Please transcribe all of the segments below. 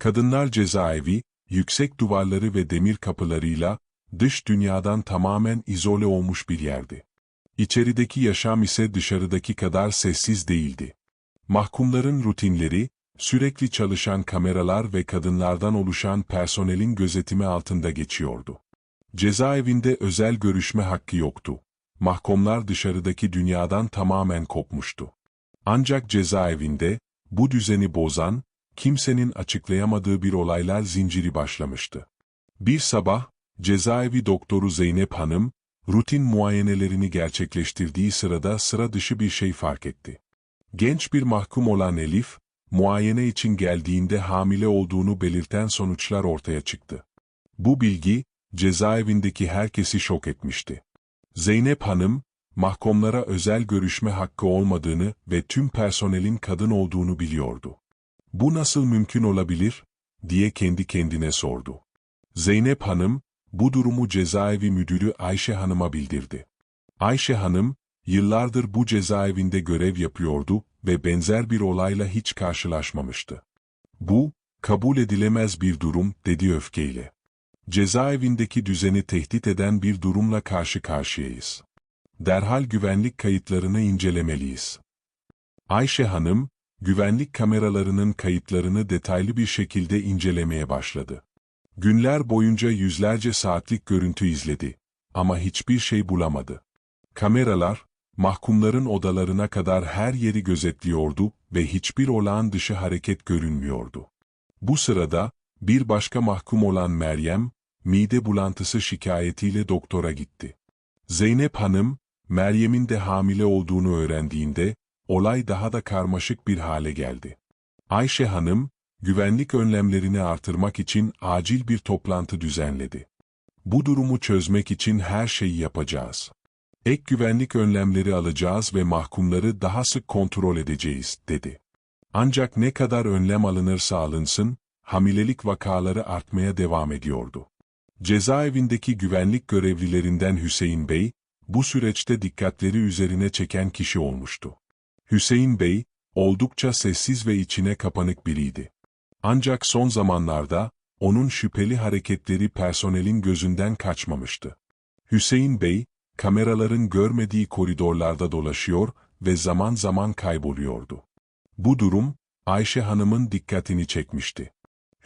Kadınlar cezaevi, yüksek duvarları ve demir kapılarıyla, dış dünyadan tamamen izole olmuş bir yerdi. İçerideki yaşam ise dışarıdaki kadar sessiz değildi. Mahkumların rutinleri, sürekli çalışan kameralar ve kadınlardan oluşan personelin gözetimi altında geçiyordu. Cezaevinde özel görüşme hakkı yoktu. Mahkumlar dışarıdaki dünyadan tamamen kopmuştu. Ancak cezaevinde, bu düzeni bozan, kimsenin açıklayamadığı bir olaylar zinciri başlamıştı. Bir sabah, cezaevi doktoru Zeynep Hanım, rutin muayenelerini gerçekleştirdiği sırada sıra dışı bir şey fark etti. Genç bir mahkum olan Elif, muayene için geldiğinde hamile olduğunu belirten sonuçlar ortaya çıktı. Bu bilgi, cezaevindeki herkesi şok etmişti. Zeynep Hanım, mahkumlara özel görüşme hakkı olmadığını ve tüm personelin kadın olduğunu biliyordu. Bu nasıl mümkün olabilir, diye kendi kendine sordu. Zeynep Hanım, bu durumu cezaevi müdürü Ayşe Hanım'a bildirdi. Ayşe Hanım, yıllardır bu cezaevinde görev yapıyordu ve benzer bir olayla hiç karşılaşmamıştı. Bu, kabul edilemez bir durum, dedi öfkeyle. Cezaevindeki düzeni tehdit eden bir durumla karşı karşıyayız. Derhal güvenlik kayıtlarını incelemeliyiz. Ayşe Hanım, güvenlik kameralarının kayıtlarını detaylı bir şekilde incelemeye başladı. Günler boyunca yüzlerce saatlik görüntü izledi. Ama hiçbir şey bulamadı. Kameralar, mahkumların odalarına kadar her yeri gözetliyordu ve hiçbir olağan dışı hareket görünmüyordu. Bu sırada, bir başka mahkum olan Meryem, mide bulantısı şikayetiyle doktora gitti. Zeynep Hanım, Meryem'in de hamile olduğunu öğrendiğinde, olay daha da karmaşık bir hale geldi. Ayşe Hanım, güvenlik önlemlerini artırmak için acil bir toplantı düzenledi. Bu durumu çözmek için her şeyi yapacağız. Ek güvenlik önlemleri alacağız ve mahkumları daha sık kontrol edeceğiz, dedi. Ancak ne kadar önlem alınırsa alınsın, hamilelik vakaları artmaya devam ediyordu. Cezaevindeki güvenlik görevlilerinden Hüseyin Bey, bu süreçte dikkatleri üzerine çeken kişi olmuştu. Hüseyin Bey, oldukça sessiz ve içine kapanık biriydi. Ancak son zamanlarda, onun şüpheli hareketleri personelin gözünden kaçmamıştı. Hüseyin Bey, kameraların görmediği koridorlarda dolaşıyor ve zaman zaman kayboluyordu. Bu durum, Ayşe Hanım'ın dikkatini çekmişti.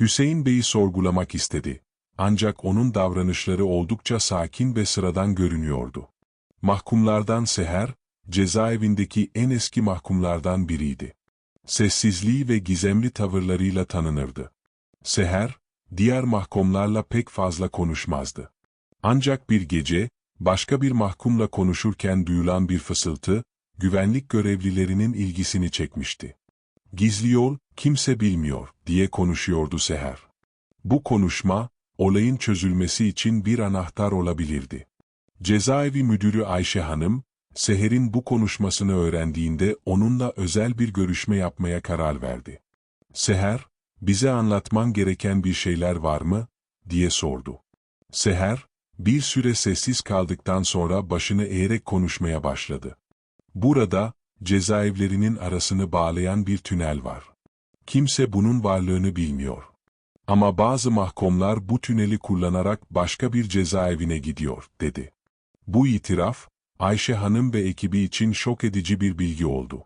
Hüseyin Bey'i sorgulamak istedi. Ancak onun davranışları oldukça sakin ve sıradan görünüyordu. Mahkumlardan Seher, cezaevindeki en eski mahkumlardan biriydi. Sessizliği ve gizemli tavırlarıyla tanınırdı. Seher, diğer mahkumlarla pek fazla konuşmazdı. Ancak bir gece, başka bir mahkumla konuşurken duyulan bir fısıltı, güvenlik görevlilerinin ilgisini çekmişti. Gizli yol, kimse bilmiyor, diye konuşuyordu Seher. Bu konuşma, olayın çözülmesi için bir anahtar olabilirdi. Cezaevi müdürü Ayşe Hanım, Seher'in bu konuşmasını öğrendiğinde onunla özel bir görüşme yapmaya karar verdi. Seher, bize anlatman gereken bir şeyler var mı? diye sordu. Seher, bir süre sessiz kaldıktan sonra başını eğerek konuşmaya başladı. Burada, cezaevlerinin arasını bağlayan bir tünel var. Kimse bunun varlığını bilmiyor. Ama bazı mahkumlar bu tüneli kullanarak başka bir cezaevine gidiyor, dedi. Bu itiraf, Ayşe Hanım ve ekibi için şok edici bir bilgi oldu.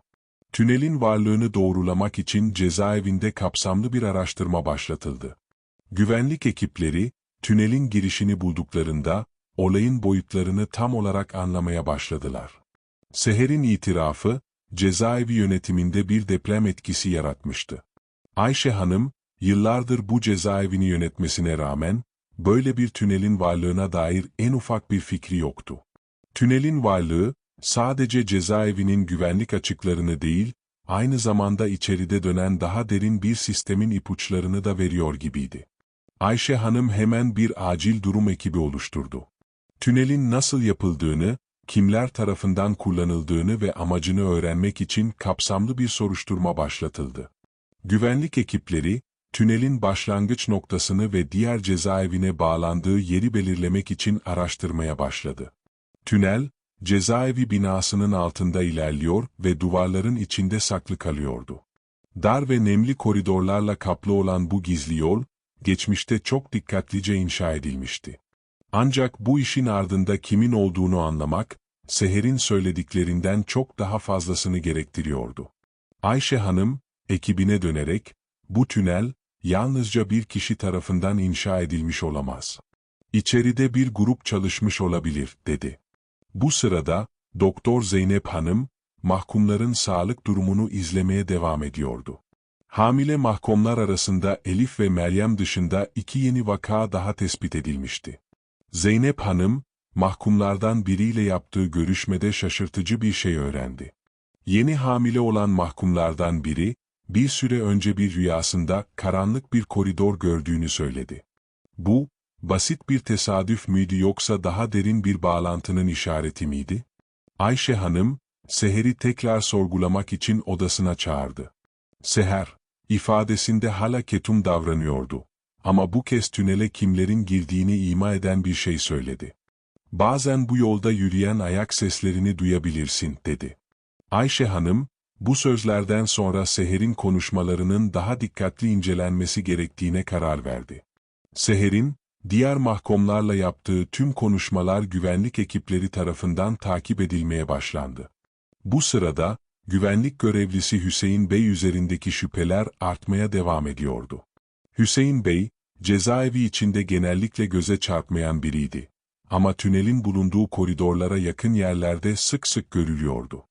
Tünelin varlığını doğrulamak için cezaevinde kapsamlı bir araştırma başlatıldı. Güvenlik ekipleri, tünelin girişini bulduklarında, olayın boyutlarını tam olarak anlamaya başladılar. Seher'in itirafı, cezaevi yönetiminde bir deprem etkisi yaratmıştı. Ayşe Hanım, yıllardır bu cezaevini yönetmesine rağmen, böyle bir tünelin varlığına dair en ufak bir fikri yoktu. Tünelin varlığı, sadece cezaevinin güvenlik açıklarını değil, aynı zamanda içeride dönen daha derin bir sistemin ipuçlarını da veriyor gibiydi. Ayşe Hanım hemen bir acil durum ekibi oluşturdu. Tünelin nasıl yapıldığını, kimler tarafından kullanıldığını ve amacını öğrenmek için kapsamlı bir soruşturma başlatıldı. Güvenlik ekipleri, tünelin başlangıç noktasını ve diğer cezaevine bağlandığı yeri belirlemek için araştırmaya başladı. Tünel, cezaevi binasının altında ilerliyor ve duvarların içinde saklı kalıyordu. Dar ve nemli koridorlarla kaplı olan bu gizli yol, geçmişte çok dikkatlice inşa edilmişti. Ancak bu işin ardında kimin olduğunu anlamak, Seher'in söylediklerinden çok daha fazlasını gerektiriyordu. Ayşe Hanım, ekibine dönerek, bu tünel, yalnızca bir kişi tarafından inşa edilmiş olamaz. İçeride bir grup çalışmış olabilir, dedi. Bu sırada, Doktor Zeynep Hanım, mahkumların sağlık durumunu izlemeye devam ediyordu. Hamile mahkumlar arasında Elif ve Meryem dışında iki yeni vaka daha tespit edilmişti. Zeynep Hanım, mahkumlardan biriyle yaptığı görüşmede şaşırtıcı bir şey öğrendi. Yeni hamile olan mahkumlardan biri, bir süre önce bir rüyasında karanlık bir koridor gördüğünü söyledi. Bu, basit bir tesadüf müydü yoksa daha derin bir bağlantının işareti miydi? Ayşe Hanım, Seher'i tekrar sorgulamak için odasına çağırdı. Seher, ifadesinde hala ketum davranıyordu. Ama bu kez tünele kimlerin girdiğini ima eden bir şey söyledi. Bazen bu yolda yürüyen ayak seslerini duyabilirsin, dedi. Ayşe Hanım, bu sözlerden sonra Seher'in konuşmalarının daha dikkatli incelenmesi gerektiğine karar verdi. Seher'in, diğer mahkumlarla yaptığı tüm konuşmalar güvenlik ekipleri tarafından takip edilmeye başlandı. Bu sırada, güvenlik görevlisi Hüseyin Bey üzerindeki şüpheler artmaya devam ediyordu. Hüseyin Bey, cezaevi içinde genellikle göze çarpmayan biriydi. Ama tünelin bulunduğu koridorlara yakın yerlerde sık sık görülüyordu.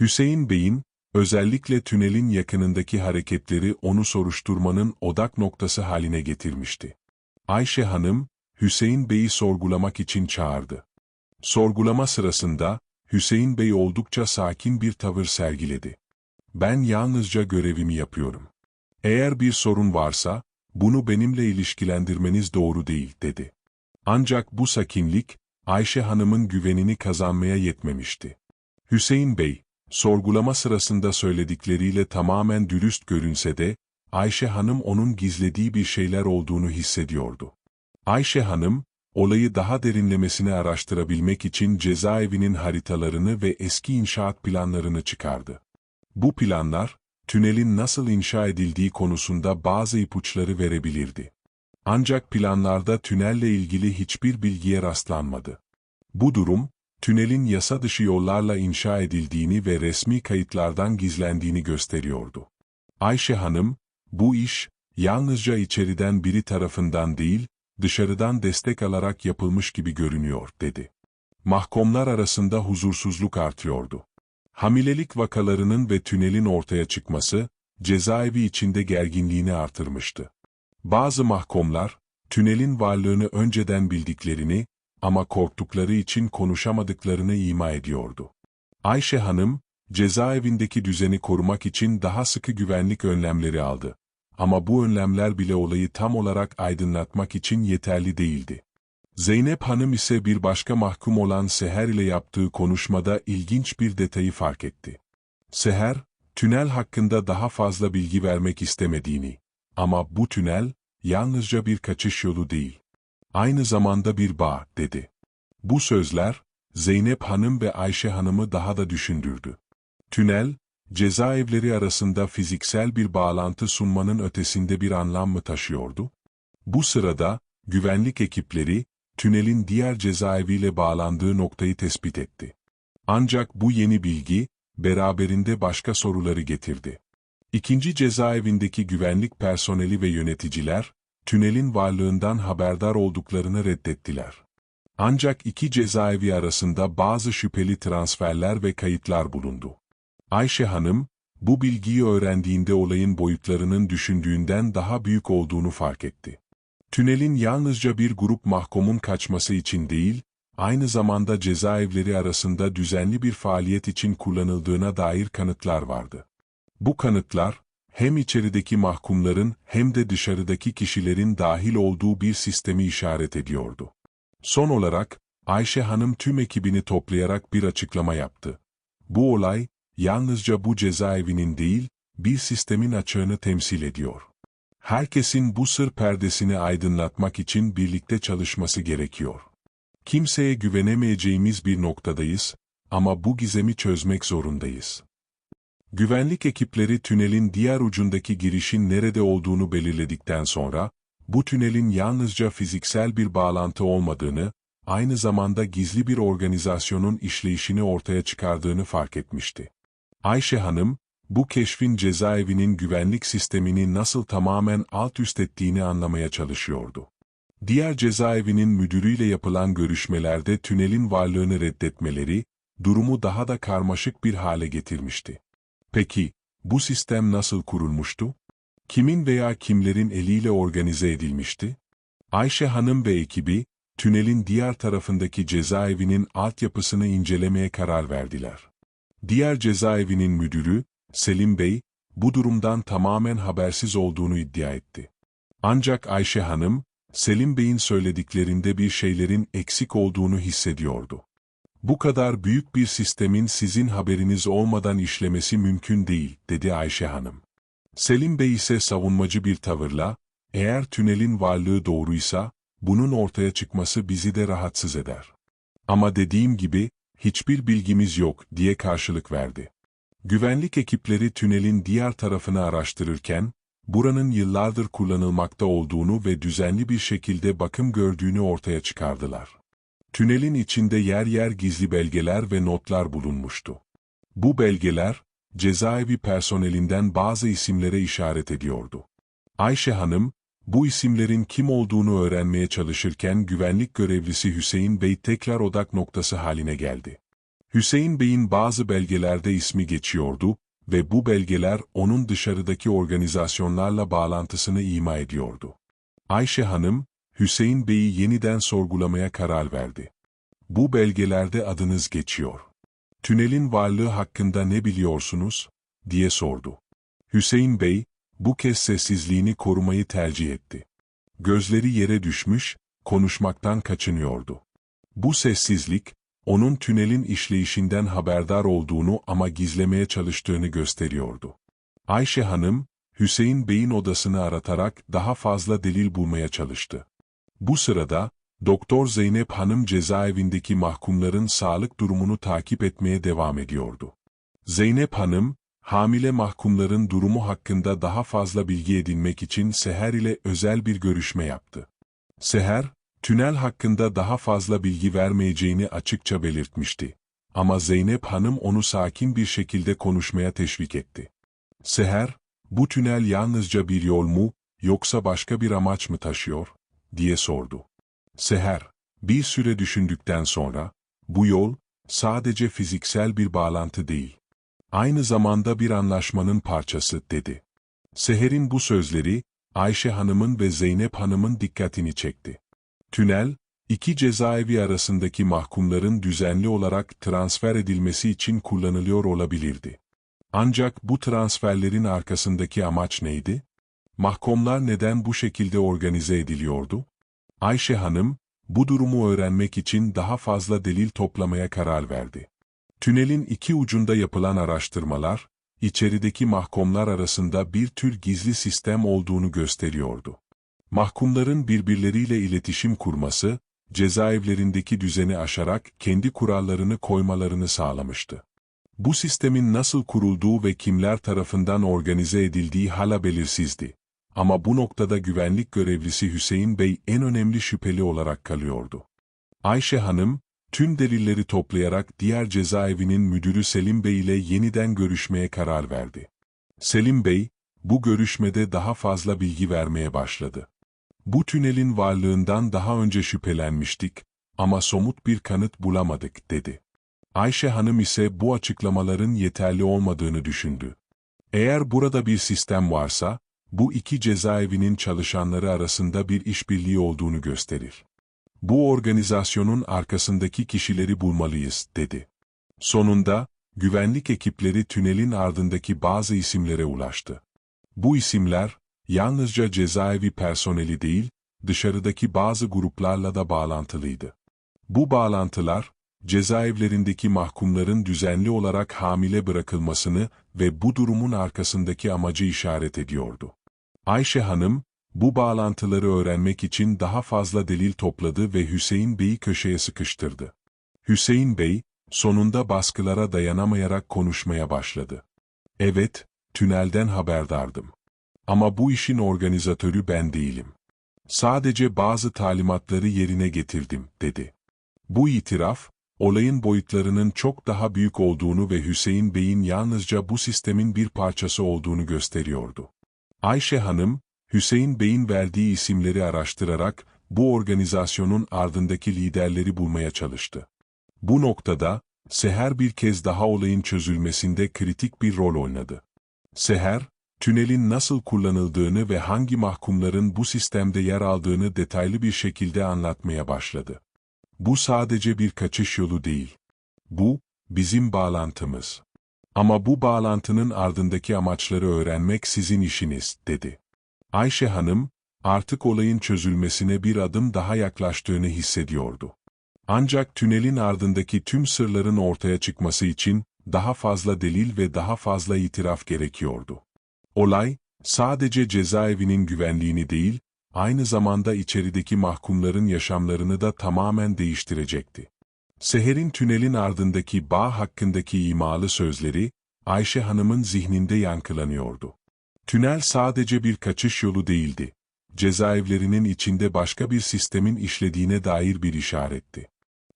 Hüseyin Bey'in, özellikle tünelin yakınındaki hareketleri onu soruşturmanın odak noktası haline getirmişti. Ayşe Hanım, Hüseyin Bey'i sorgulamak için çağırdı. Sorgulama sırasında, Hüseyin Bey oldukça sakin bir tavır sergiledi. Ben yalnızca görevimi yapıyorum. Eğer bir sorun varsa, bunu benimle ilişkilendirmeniz doğru değil, dedi. Ancak bu sakinlik, Ayşe Hanım'ın güvenini kazanmaya yetmemişti. Hüseyin Bey, sorgulama sırasında söyledikleriyle tamamen dürüst görünse de, Ayşe Hanım onun gizlediği bir şeyler olduğunu hissediyordu. Ayşe Hanım, olayı daha derinlemesine araştırabilmek için cezaevinin haritalarını ve eski inşaat planlarını çıkardı. Bu planlar, tünelin nasıl inşa edildiği konusunda bazı ipuçları verebilirdi. Ancak planlarda tünelle ilgili hiçbir bilgiye rastlanmadı. Bu durum, tünelin yasa dışı yollarla inşa edildiğini ve resmi kayıtlardan gizlendiğini gösteriyordu. Ayşe Hanım, bu iş, yalnızca içeriden biri tarafından değil, dışarıdan destek alarak yapılmış gibi görünüyor, dedi. Mahkumlar arasında huzursuzluk artıyordu. Hamilelik vakalarının ve tünelin ortaya çıkması, cezaevi içinde gerginliğini artırmıştı. Bazı mahkumlar, tünelin varlığını önceden bildiklerini ama korktukları için konuşamadıklarını ima ediyordu. Ayşe Hanım, cezaevindeki düzeni korumak için daha sıkı güvenlik önlemleri aldı. Ama bu önlemler bile olayı tam olarak aydınlatmak için yeterli değildi. Zeynep Hanım ise bir başka mahkum olan Seher ile yaptığı konuşmada ilginç bir detayı fark etti. Seher, tünel hakkında daha fazla bilgi vermek istemediğini, ama bu tünel, yalnızca bir kaçış yolu değil. Aynı zamanda bir bağ, dedi. Bu sözler, Zeynep Hanım ve Ayşe Hanım'ı daha da düşündürdü. Tünel, cezaevleri arasında fiziksel bir bağlantı sunmanın ötesinde bir anlam mı taşıyordu? Bu sırada, güvenlik ekipleri, tünelin diğer cezaeviyle bağlandığı noktayı tespit etti. Ancak bu yeni bilgi, beraberinde başka soruları getirdi. İkinci cezaevindeki güvenlik personeli ve yöneticiler, tünelin varlığından haberdar olduklarını reddettiler. Ancak iki cezaevi arasında bazı şüpheli transferler ve kayıtlar bulundu. Ayşe Hanım, bu bilgiyi öğrendiğinde olayın boyutlarının düşündüğünden daha büyük olduğunu fark etti. Tünelin yalnızca bir grup mahkumun kaçması için değil, aynı zamanda cezaevleri arasında düzenli bir faaliyet için kullanıldığına dair kanıtlar vardı. Bu kanıtlar, hem içerideki mahkumların hem de dışarıdaki kişilerin dahil olduğu bir sistemi işaret ediyordu. Son olarak, Ayşe Hanım tüm ekibini toplayarak bir açıklama yaptı. Bu olay, yalnızca bu cezaevinin değil, bir sistemin açığını temsil ediyor. Herkesin bu sır perdesini aydınlatmak için birlikte çalışması gerekiyor. Kimseye güvenemeyeceğimiz bir noktadayız ama bu gizemi çözmek zorundayız. Güvenlik ekipleri tünelin diğer ucundaki girişin nerede olduğunu belirledikten sonra, bu tünelin yalnızca fiziksel bir bağlantı olmadığını, aynı zamanda gizli bir organizasyonun işleyişini ortaya çıkardığını fark etmişti. Ayşe Hanım, bu keşfin cezaevinin güvenlik sistemini nasıl tamamen alt üst ettiğini anlamaya çalışıyordu. Diğer cezaevinin müdürüyle yapılan görüşmelerde tünelin varlığını reddetmeleri, durumu daha da karmaşık bir hale getirmişti. Peki, bu sistem nasıl kurulmuştu? Kimin veya kimlerin eliyle organize edilmişti? Ayşe Hanım ve ekibi, tünelin diğer tarafındaki cezaevinin altyapısını incelemeye karar verdiler. Diğer cezaevinin müdürü, Selim Bey, bu durumdan tamamen habersiz olduğunu iddia etti. Ancak Ayşe Hanım, Selim Bey'in söylediklerinde bir şeylerin eksik olduğunu hissediyordu. Bu kadar büyük bir sistemin sizin haberiniz olmadan işlemesi mümkün değil, dedi Ayşe Hanım. Selim Bey ise savunmacı bir tavırla, eğer tünelin varlığı doğruysa, bunun ortaya çıkması bizi de rahatsız eder. Ama dediğim gibi, hiçbir bilgimiz yok, diye karşılık verdi. Güvenlik ekipleri tünelin diğer tarafını araştırırken, buranın yıllardır kullanılmakta olduğunu ve düzenli bir şekilde bakım gördüğünü ortaya çıkardılar. Tünelin içinde yer yer gizli belgeler ve notlar bulunmuştu. Bu belgeler, cezaevi personelinden bazı isimlere işaret ediyordu. Ayşe Hanım, bu isimlerin kim olduğunu öğrenmeye çalışırken güvenlik görevlisi Hüseyin Bey tekrar odak noktası haline geldi. Hüseyin Bey'in bazı belgelerde ismi geçiyordu ve bu belgeler onun dışarıdaki organizasyonlarla bağlantısını ima ediyordu. Ayşe Hanım, Hüseyin Bey'i yeniden sorgulamaya karar verdi. Bu belgelerde adınız geçiyor. Tünelin varlığı hakkında ne biliyorsunuz? diye sordu. Hüseyin Bey, bu kez sessizliğini korumayı tercih etti. Gözleri yere düşmüş, konuşmaktan kaçınıyordu. Bu sessizlik, onun tünelin işleyişinden haberdar olduğunu ama gizlemeye çalıştığını gösteriyordu. Ayşe Hanım, Hüseyin Bey'in odasını aratarak daha fazla delil bulmaya çalıştı. Bu sırada, Doktor Zeynep Hanım cezaevindeki mahkumların sağlık durumunu takip etmeye devam ediyordu. Zeynep Hanım, hamile mahkumların durumu hakkında daha fazla bilgi edinmek için Seher ile özel bir görüşme yaptı. Seher, tünel hakkında daha fazla bilgi vermeyeceğini açıkça belirtmişti. Ama Zeynep Hanım onu sakin bir şekilde konuşmaya teşvik etti. Seher, bu tünel yalnızca bir yol mu, yoksa başka bir amaç mı taşıyor, diye sordu. Seher, bir süre düşündükten sonra, bu yol, sadece fiziksel bir bağlantı değil. Aynı zamanda bir anlaşmanın parçası, dedi. Seher'in bu sözleri, Ayşe Hanım'ın ve Zeynep Hanım'ın dikkatini çekti. Tünel, iki cezaevi arasındaki mahkumların düzenli olarak transfer edilmesi için kullanılıyor olabilirdi. Ancak bu transferlerin arkasındaki amaç neydi? Mahkumlar neden bu şekilde organize ediliyordu? Ayşe Hanım, bu durumu öğrenmek için daha fazla delil toplamaya karar verdi. Tünelin iki ucunda yapılan araştırmalar, içerideki mahkumlar arasında bir tür gizli sistem olduğunu gösteriyordu. Mahkumların birbirleriyle iletişim kurması, cezaevlerindeki düzeni aşarak kendi kurallarını koymalarını sağlamıştı. Bu sistemin nasıl kurulduğu ve kimler tarafından organize edildiği hala belirsizdi. Ama bu noktada güvenlik görevlisi Hüseyin Bey en önemli şüpheli olarak kalıyordu. Ayşe Hanım, tüm delilleri toplayarak diğer cezaevinin müdürü Selim Bey ile yeniden görüşmeye karar verdi. Selim Bey, bu görüşmede daha fazla bilgi vermeye başladı. Bu tünelin varlığından daha önce şüphelenmiştik ama somut bir kanıt bulamadık, dedi. Ayşe Hanım ise bu açıklamaların yeterli olmadığını düşündü. Eğer burada bir sistem varsa, bu iki cezaevinin çalışanları arasında bir işbirliği olduğunu gösterir. Bu organizasyonun arkasındaki kişileri bulmalıyız, dedi. Sonunda, güvenlik ekipleri tünelin ardındaki bazı isimlere ulaştı. Bu isimler, yalnızca cezaevi personeli değil, dışarıdaki bazı gruplarla da bağlantılıydı. Bu bağlantılar, cezaevlerindeki mahkumların düzenli olarak hamile bırakılmasını ve bu durumun arkasındaki amacı işaret ediyordu. Ayşe Hanım, bu bağlantıları öğrenmek için daha fazla delil topladı ve Hüseyin Bey'i köşeye sıkıştırdı. Hüseyin Bey, sonunda baskılara dayanamayarak konuşmaya başladı. Evet, tünelden haberdardım. Ama bu işin organizatörü ben değilim. Sadece bazı talimatları yerine getirdim, dedi. Bu itiraf, olayın boyutlarının çok daha büyük olduğunu ve Hüseyin Bey'in yalnızca bu sistemin bir parçası olduğunu gösteriyordu. Ayşe Hanım, Hüseyin Bey'in verdiği isimleri araştırarak bu organizasyonun ardındaki liderleri bulmaya çalıştı. Bu noktada, Seher bir kez daha olayın çözülmesinde kritik bir rol oynadı. Seher, tünelin nasıl kullanıldığını ve hangi mahkumların bu sistemde yer aldığını detaylı bir şekilde anlatmaya başladı. Bu sadece bir kaçış yolu değil. Bu, bizim bağlantımız. Ama bu bağlantının ardındaki amaçları öğrenmek sizin işiniz, dedi. Ayşe Hanım, artık olayın çözülmesine bir adım daha yaklaştığını hissediyordu. Ancak tünelin ardındaki tüm sırların ortaya çıkması için daha fazla delil ve daha fazla itiraf gerekiyordu. Olay, sadece cezaevinin güvenliğini değil, aynı zamanda içerideki mahkumların yaşamlarını da tamamen değiştirecekti. Seher'in tünelin ardındaki bağ hakkındaki imalı sözleri, Ayşe Hanım'ın zihninde yankılanıyordu. Tünel sadece bir kaçış yolu değildi. Cezaevlerinin içinde başka bir sistemin işlediğine dair bir işaretti.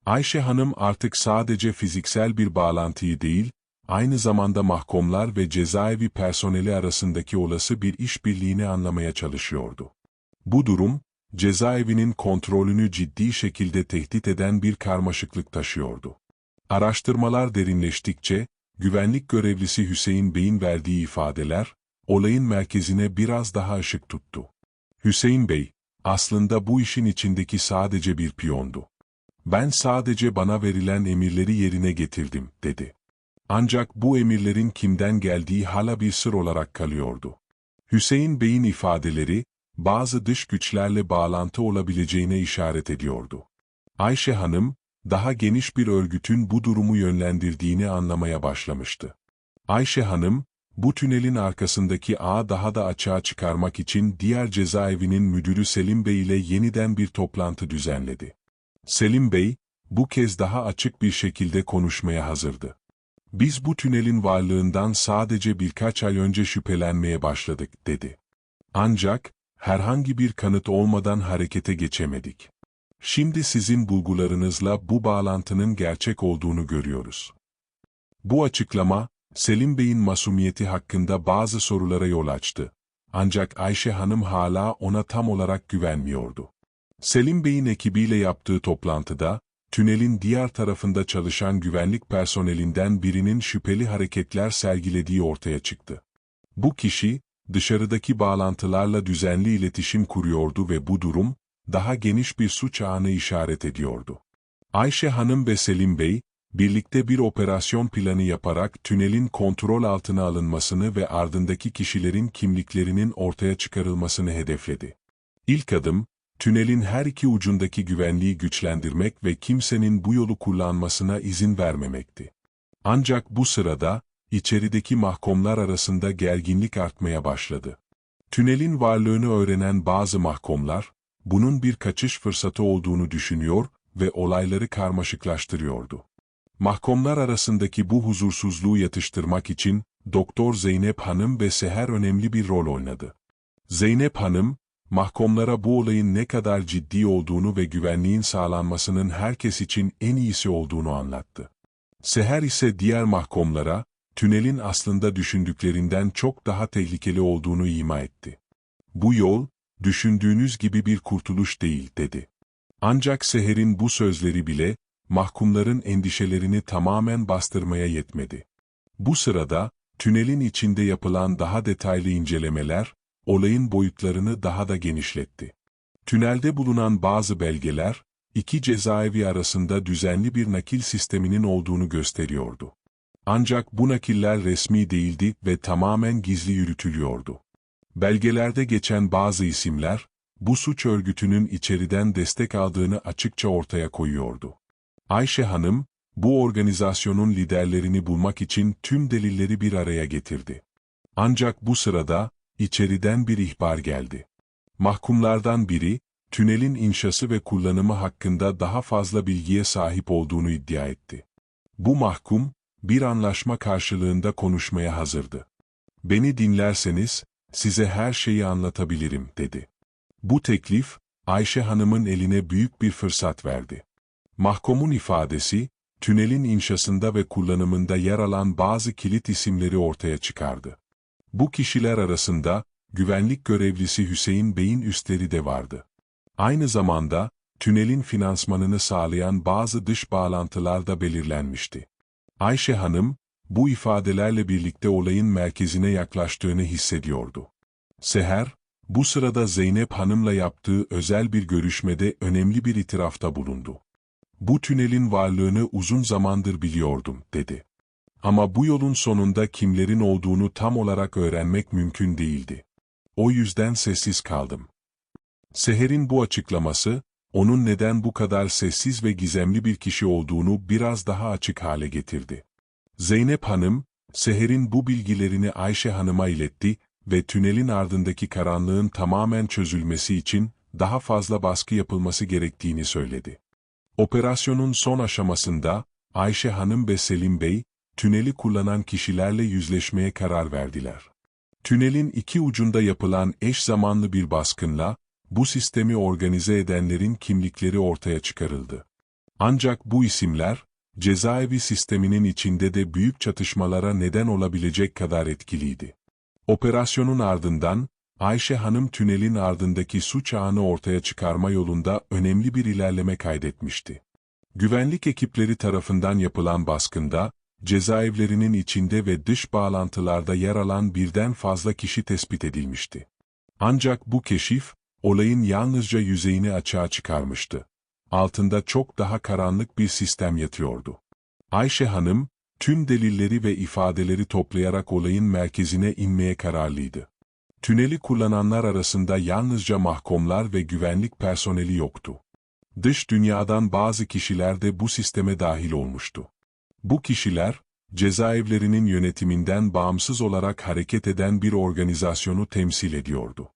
Ayşe Hanım artık sadece fiziksel bir bağlantıyı değil, aynı zamanda mahkumlar ve cezaevi personeli arasındaki olası bir işbirliğini anlamaya çalışıyordu. Bu durum, cezaevinin kontrolünü ciddi şekilde tehdit eden bir karmaşıklık taşıyordu. Araştırmalar derinleştikçe, güvenlik görevlisi Hüseyin Bey'in verdiği ifadeler, olayın merkezine biraz daha ışık tuttu. Hüseyin Bey, aslında bu işin içindeki sadece bir piyondu. Ben sadece bana verilen emirleri yerine getirdim, dedi. Ancak bu emirlerin kimden geldiği hala bir sır olarak kalıyordu. Hüseyin Bey'in ifadeleri, bazı dış güçlerle bağlantı olabileceğine işaret ediyordu. Ayşe Hanım, daha geniş bir örgütün bu durumu yönlendirdiğini anlamaya başlamıştı. Ayşe Hanım, bu tünelin arkasındaki ağı daha da açığa çıkarmak için diğer cezaevinin müdürü Selim Bey ile yeniden bir toplantı düzenledi. Selim Bey, bu kez daha açık bir şekilde konuşmaya hazırdı. Biz bu tünelin varlığından sadece birkaç ay önce şüphelenmeye başladık, dedi. Ancak, herhangi bir kanıt olmadan harekete geçemedik. Şimdi sizin bulgularınızla bu bağlantının gerçek olduğunu görüyoruz. Bu açıklama, Selim Bey'in masumiyeti hakkında bazı sorulara yol açtı. Ancak Ayşe Hanım hala ona tam olarak güvenmiyordu. Selim Bey'in ekibiyle yaptığı toplantıda, tünelin diğer tarafında çalışan güvenlik personelinden birinin şüpheli hareketler sergilediği ortaya çıktı. Bu kişi, dışarıdaki bağlantılarla düzenli iletişim kuruyordu ve bu durum, daha geniş bir suç ağını işaret ediyordu. Ayşe Hanım ve Selim Bey, birlikte bir operasyon planı yaparak tünelin kontrol altına alınmasını ve ardındaki kişilerin kimliklerinin ortaya çıkarılmasını hedefledi. İlk adım, tünelin her iki ucundaki güvenliği güçlendirmek ve kimsenin bu yolu kullanmasına izin vermemekti. Ancak bu sırada, içerideki mahkumlar arasında gerginlik artmaya başladı. Tünelin varlığını öğrenen bazı mahkumlar, bunun bir kaçış fırsatı olduğunu düşünüyor ve olayları karmaşıklaştırıyordu. Mahkumlar arasındaki bu huzursuzluğu yatıştırmak için Doktor Zeynep Hanım ve Seher önemli bir rol oynadı. Zeynep Hanım, mahkumlara bu olayın ne kadar ciddi olduğunu ve güvenliğin sağlanmasının herkes için en iyisi olduğunu anlattı. Seher ise diğer mahkumlara, tünelin aslında düşündüklerinden çok daha tehlikeli olduğunu ima etti. Bu yol, düşündüğünüz gibi bir kurtuluş değil, dedi. Ancak Seher'in bu sözleri bile, mahkumların endişelerini tamamen bastırmaya yetmedi. Bu sırada, tünelin içinde yapılan daha detaylı incelemeler, olayın boyutlarını daha da genişletti. Tünelde bulunan bazı belgeler, iki cezaevi arasında düzenli bir nakil sisteminin olduğunu gösteriyordu. Ancak bu nakiller resmi değildi ve tamamen gizli yürütülüyordu. Belgelerde geçen bazı isimler, bu suç örgütünün içeriden destek aldığını açıkça ortaya koyuyordu. Ayşe Hanım, bu organizasyonun liderlerini bulmak için tüm delilleri bir araya getirdi. Ancak bu sırada, içeriden bir ihbar geldi. Mahkumlardan biri, tünelin inşası ve kullanımı hakkında daha fazla bilgiye sahip olduğunu iddia etti. Bu mahkum, bir anlaşma karşılığında konuşmaya hazırdı. Beni dinlerseniz, size her şeyi anlatabilirim, dedi. Bu teklif, Ayşe Hanım'ın eline büyük bir fırsat verdi. Mahkumun ifadesi, tünelin inşasında ve kullanımında yer alan bazı kilit isimleri ortaya çıkardı. Bu kişiler arasında, güvenlik görevlisi Hüseyin Bey'in üstleri de vardı. Aynı zamanda, tünelin finansmanını sağlayan bazı dış bağlantılar da belirlenmişti. Ayşe Hanım, bu ifadelerle birlikte olayın merkezine yaklaştığını hissediyordu. Seher, bu sırada Zeynep Hanım'la yaptığı özel bir görüşmede önemli bir itirafta bulundu. Bu tünelin varlığını uzun zamandır biliyordum, dedi. Ama bu yolun sonunda kimlerin olduğunu tam olarak öğrenmek mümkün değildi. O yüzden sessiz kaldım. Seher'in bu açıklaması, onun neden bu kadar sessiz ve gizemli bir kişi olduğunu biraz daha açık hale getirdi. Zeynep Hanım, Seher'in bu bilgilerini Ayşe Hanım'a iletti ve tünelin ardındaki karanlığın tamamen çözülmesi için daha fazla baskı yapılması gerektiğini söyledi. Operasyonun son aşamasında Ayşe Hanım ve Selim Bey, tüneli kullanan kişilerle yüzleşmeye karar verdiler. Tünelin iki ucunda yapılan eş zamanlı bir baskınla, bu sistemi organize edenlerin kimlikleri ortaya çıkarıldı. Ancak bu isimler, cezaevi sisteminin içinde de büyük çatışmalara neden olabilecek kadar etkiliydi. Operasyonun ardından, Ayşe Hanım tünelin ardındaki suç ağını ortaya çıkarma yolunda önemli bir ilerleme kaydetmişti. Güvenlik ekipleri tarafından yapılan baskında, cezaevlerinin içinde ve dış bağlantılarda yer alan birden fazla kişi tespit edilmişti. Ancak bu keşif, olayın yalnızca yüzeyini açığa çıkarmıştı. Altında çok daha karanlık bir sistem yatıyordu. Ayşe Hanım, tüm delilleri ve ifadeleri toplayarak olayın merkezine inmeye kararlıydı. Tüneli kullananlar arasında yalnızca mahkumlar ve güvenlik personeli yoktu. Dış dünyadan bazı kişiler de bu sisteme dahil olmuştu. Bu kişiler, cezaevlerinin yönetiminden bağımsız olarak hareket eden bir organizasyonu temsil ediyordu.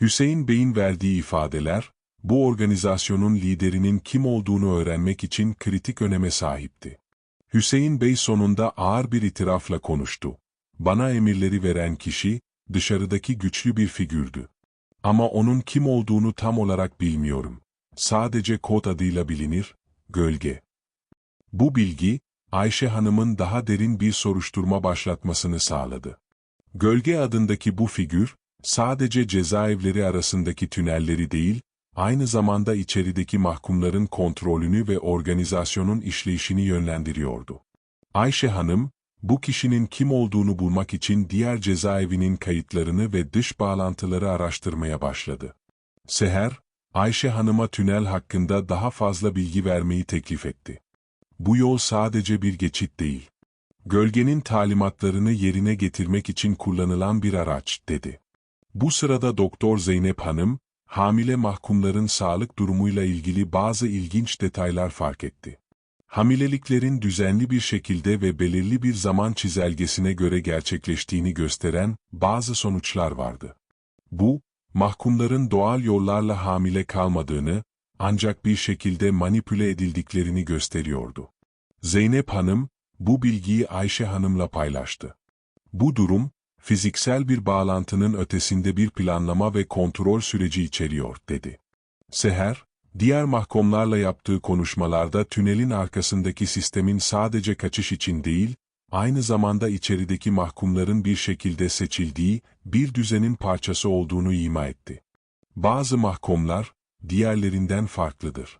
Hüseyin Bey'in verdiği ifadeler, bu organizasyonun liderinin kim olduğunu öğrenmek için kritik öneme sahipti. Hüseyin Bey sonunda ağır bir itirafla konuştu. Bana emirleri veren kişi, dışarıdaki güçlü bir figürdü. Ama onun kim olduğunu tam olarak bilmiyorum. Sadece kod adıyla bilinir, gölge. Bu bilgi, Ayşe Hanım'ın daha derin bir soruşturma başlatmasını sağladı. Gölge adındaki bu figür, sadece cezaevleri arasındaki tünelleri değil, aynı zamanda içerideki mahkumların kontrolünü ve organizasyonun işleyişini yönlendiriyordu. Ayşe Hanım, bu kişinin kim olduğunu bulmak için diğer cezaevinin kayıtlarını ve dış bağlantıları araştırmaya başladı. Seher, Ayşe Hanım'a tünel hakkında daha fazla bilgi vermeyi teklif etti. Bu yol sadece bir geçit değil. Gölgenin talimatlarını yerine getirmek için kullanılan bir araç, dedi. Bu sırada Doktor Zeynep Hanım, hamile mahkumların sağlık durumuyla ilgili bazı ilginç detaylar fark etti. Hamileliklerin düzenli bir şekilde ve belirli bir zaman çizelgesine göre gerçekleştiğini gösteren bazı sonuçlar vardı. Bu, mahkumların doğal yollarla hamile kalmadığını, ancak bir şekilde manipüle edildiklerini gösteriyordu. Zeynep Hanım, bu bilgiyi Ayşe Hanım'la paylaştı. Bu durum, fiziksel bir bağlantının ötesinde bir planlama ve kontrol süreci içeriyor, dedi. Seher, diğer mahkumlarla yaptığı konuşmalarda tünelin arkasındaki sistemin sadece kaçış için değil, aynı zamanda içerideki mahkumların bir şekilde seçildiği bir düzenin parçası olduğunu ima etti. Bazı mahkumlar, diğerlerinden farklıdır.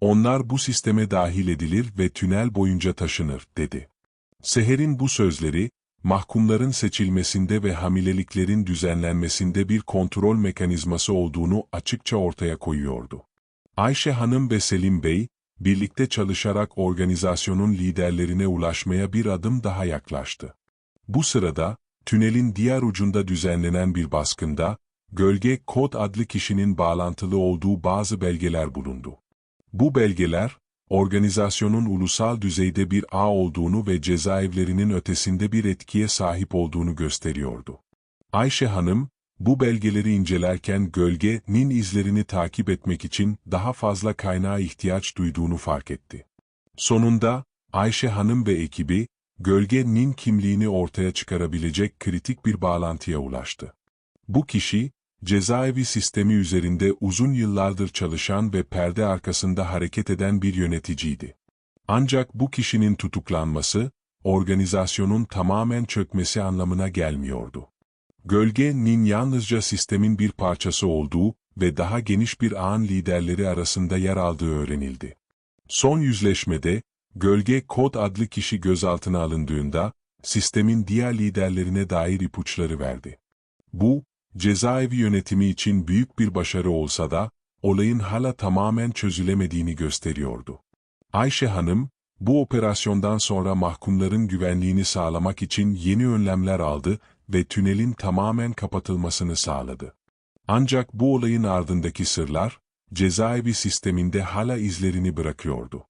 Onlar bu sisteme dahil edilir ve tünel boyunca taşınır, dedi. Seher'in bu sözleri, mahkumların seçilmesinde ve hamileliklerin düzenlenmesinde bir kontrol mekanizması olduğunu açıkça ortaya koyuyordu. Ayşe Hanım ve Selim Bey, birlikte çalışarak organizasyonun liderlerine ulaşmaya bir adım daha yaklaştı. Bu sırada, tünelin diğer ucunda düzenlenen bir baskında, Gölge Kod adlı kişinin bağlantılı olduğu bazı belgeler bulundu. Bu belgeler, organizasyonun ulusal düzeyde bir ağ olduğunu ve cezaevlerinin ötesinde bir etkiye sahip olduğunu gösteriyordu. Ayşe Hanım, bu belgeleri incelerken gölgenin izlerini takip etmek için daha fazla kaynağa ihtiyaç duyduğunu fark etti. Sonunda, Ayşe Hanım ve ekibi, gölgenin kimliğini ortaya çıkarabilecek kritik bir bağlantıya ulaştı. Bu kişi, cezaevi sistemi üzerinde uzun yıllardır çalışan ve perde arkasında hareket eden bir yöneticiydi. Ancak bu kişinin tutuklanması, organizasyonun tamamen çökmesi anlamına gelmiyordu. Gölgenin yalnızca sistemin bir parçası olduğu ve daha geniş bir ağın liderleri arasında yer aldığı öğrenildi. Son yüzleşmede, Gölge Kod adlı kişi gözaltına alındığında, sistemin diğer liderlerine dair ipuçları verdi. Bu, cezaevi yönetimi için büyük bir başarı olsa da, olayın hala tamamen çözülemediğini gösteriyordu. Ayşe Hanım, bu operasyondan sonra mahkumların güvenliğini sağlamak için yeni önlemler aldı ve tünelin tamamen kapatılmasını sağladı. Ancak bu olayın ardındaki sırlar, cezaevi sisteminde hala izlerini bırakıyordu.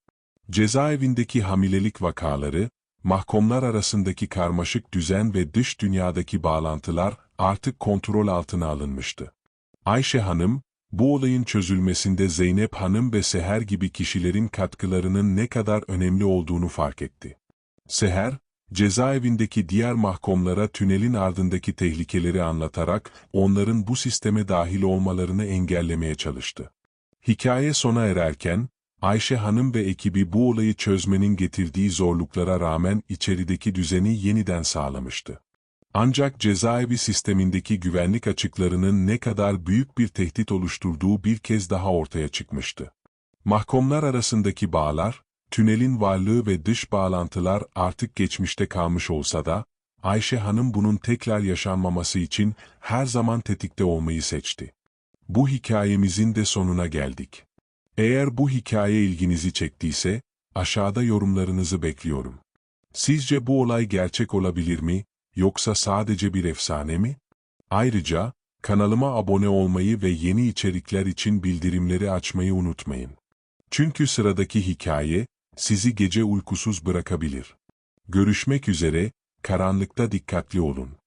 Cezaevindeki hamilelik vakaları, mahkumlar arasındaki karmaşık düzen ve dış dünyadaki bağlantılar artık kontrol altına alınmıştı. Ayşe Hanım, bu olayın çözülmesinde Zeynep Hanım ve Seher gibi kişilerin katkılarının ne kadar önemli olduğunu fark etti. Seher, cezaevindeki diğer mahkumlara tünelin ardındaki tehlikeleri anlatarak onların bu sisteme dahil olmalarını engellemeye çalıştı. Hikaye sona ererken, Ayşe Hanım ve ekibi bu olayı çözmenin getirdiği zorluklara rağmen içerideki düzeni yeniden sağlamıştı. Ancak cezaevi sistemindeki güvenlik açıklarının ne kadar büyük bir tehdit oluşturduğu bir kez daha ortaya çıkmıştı. Mahkumlar arasındaki bağlar, tünelin varlığı ve dış bağlantılar artık geçmişte kalmış olsa da, Ayşe Hanım bunun tekrar yaşanmaması için her zaman tetikte olmayı seçti. Bu hikayemizin de sonuna geldik. Eğer bu hikaye ilginizi çektiyse, aşağıda yorumlarınızı bekliyorum. Sizce bu olay gerçek olabilir mi, yoksa sadece bir efsane mi? Ayrıca, kanalıma abone olmayı ve yeni içerikler için bildirimleri açmayı unutmayın. Çünkü sıradaki hikaye, sizi gece uykusuz bırakabilir. Görüşmek üzere, karanlıkta dikkatli olun.